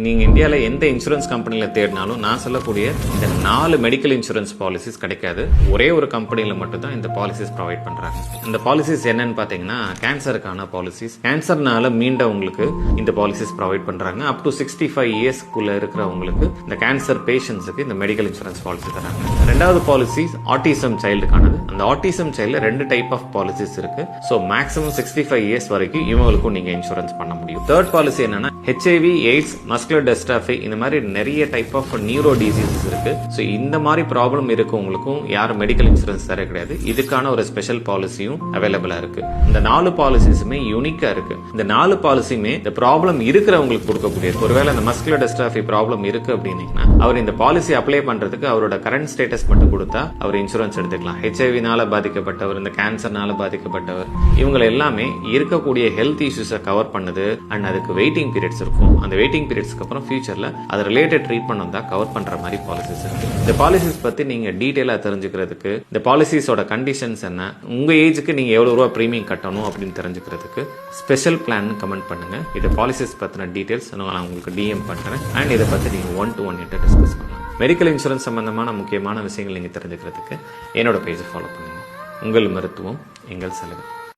நீங்கள் இந்தியாவில் எந்த இன்சூரன்ஸ் கம்பெனியில் தேடினாலும் நான் சொல்லக்கூடிய இந்த நாலு மெடிக்கல் இன்சூரன்ஸ் பாலிசிஸ் கிடைக்காது. ஒரே ஒரு கம்பெனியில் மட்டும்தான் இந்த பாலிசிஸ் ப்ரொவைட் பண்ணுறாங்க இந்த பாலிசிஸ் என்னன்னு பார்த்தீங்கன்னா கேன்சருக்கான பாலிசிஸ் கேன்சர்னால மீண்டவங்களுக்கு இந்த பாலிசிஸ் ப்ரொவைட் பண்ணுறாங்க அப் டு சிக்ஸ்டி ஃபைவ் இயர்ஸ்க்குள்ள இருக்கிறவங்களுக்கு இந்த கேன்சர் பேஷண்ட்ஸுக்கு இந்த மெடிக்கல் இன்சூரன்ஸ் பாலிசி தராங்க. ரெண்டாவது பாலிசி ஆட்டிசம் சைல்டுக்கானது அந்த ஆட்டிசம் சைல்டில் ரெண்டு டைப் ஆஃப் பாலிசிஸ் இருக்கு. So maximum sixty five years வரைக்கும் இவங்களுக்கும் நீங்கள் இன்சூரன்ஸ் பண்ண முடியும். தேர்ட் பாலிசி என்னன்னா ஹெச்ஐவி எய்ட்ஸ் மஸ்குலர் டெஸ்டாஃபி இந்த மாதிரி நிறைய டைப் ஆஃப் நியூரோ டிசீசஸ் இருக்கு. ஸோ இந்த மாதிரி ப்ராப்ளம் இருக்கவங்களுக்கும் யாரும் மெடிக்கல் இன்சூரன்ஸ் தர கிடையாது. இதுக்கான ஒரு ஸ்பெஷல் பாலிசியும் அவைலபிளா இருக்கு. இந்த நாலு பாலிசிஸுமே யூனிக்கா இருக்கு. இந்த நாலு பாலிசியுமே இந்த ப்ராப்ளம் இருக்கிறவங்களுக்கு கொடுக்கக்கூடியது. ஒருவேளை இந்த மஸ்குலர் டெஸ்டாஃபி ப்ராப்ளம் இருக்கு அப்படின்னீங்கன்னா அவர் இந்த பாலிசி அப்ளை பண்றதுக்கு அவரோட கரண்ட் ஸ்டேட்டஸ் மட்டும் கொடுத்தா அவர் இன்சூரன்ஸ் எடுத்துக்கலாம். ஹெச்ஐவினால பாதிக்கப்பட்டவர் இந்த கேன்சர்னால பாதிக்கப்பட்டவர் இவங்களை எல்லாமே இருக்கக்கூடிய ஹெல்த் இஷ்யூஸை கவர் பண்ணுது. அண்ட் அதுக்கு வெயிட்டிங் பீரியட்ஸ் இருக்கும். அந்த வெயிட்டிங் பீரியட்ஸ்க்கு அப்புறம் ஃபியூச்சரில் அது ரிலேட்டட் ட்ரீட்மெண்ட் வந்தா கவர் பண்ற மாதிரி பாலிசிஸ் இந்த பாலிசிஸ் பத்தி நீங்க டீட்டெயிலாக தெரிஞ்சுக்கிறதுக்கு இந்த பாலிசிஸோட கண்டிஷன்ஸ் என்ன உங்க ஏஜுக்கு நீங்க எவ்வளோ ரூபா ப்ரீமியம் கட்டணும் அப்படின்னு தெரிஞ்சுக்கிறதுக்கு ஸ்பெஷல் பிளான் கமெண்ட் பண்ணுங்க. இந்த பாலிசிஸ் பத்தின டீட்டெயில்ஸ் நான் உங்களுக்கு டிஎம் பண்ணுறேன் அண்ட் இதை பத்தி நீங்கள் ஒன் டு ஒன் கிட்ட டிஸ்கஸ் பண்ணலாம். மெடிக்கல் இன்சூரன்ஸ் சம்பந்தமான முக்கியமான விஷயங்கள் நீங்க தெரிஞ்சுக்கிறதுக்கு என்னோட பேஜை ஃபாலோ பண்ணுங்க. உங்கள் மருத்துவம் எங்கள் செலவு.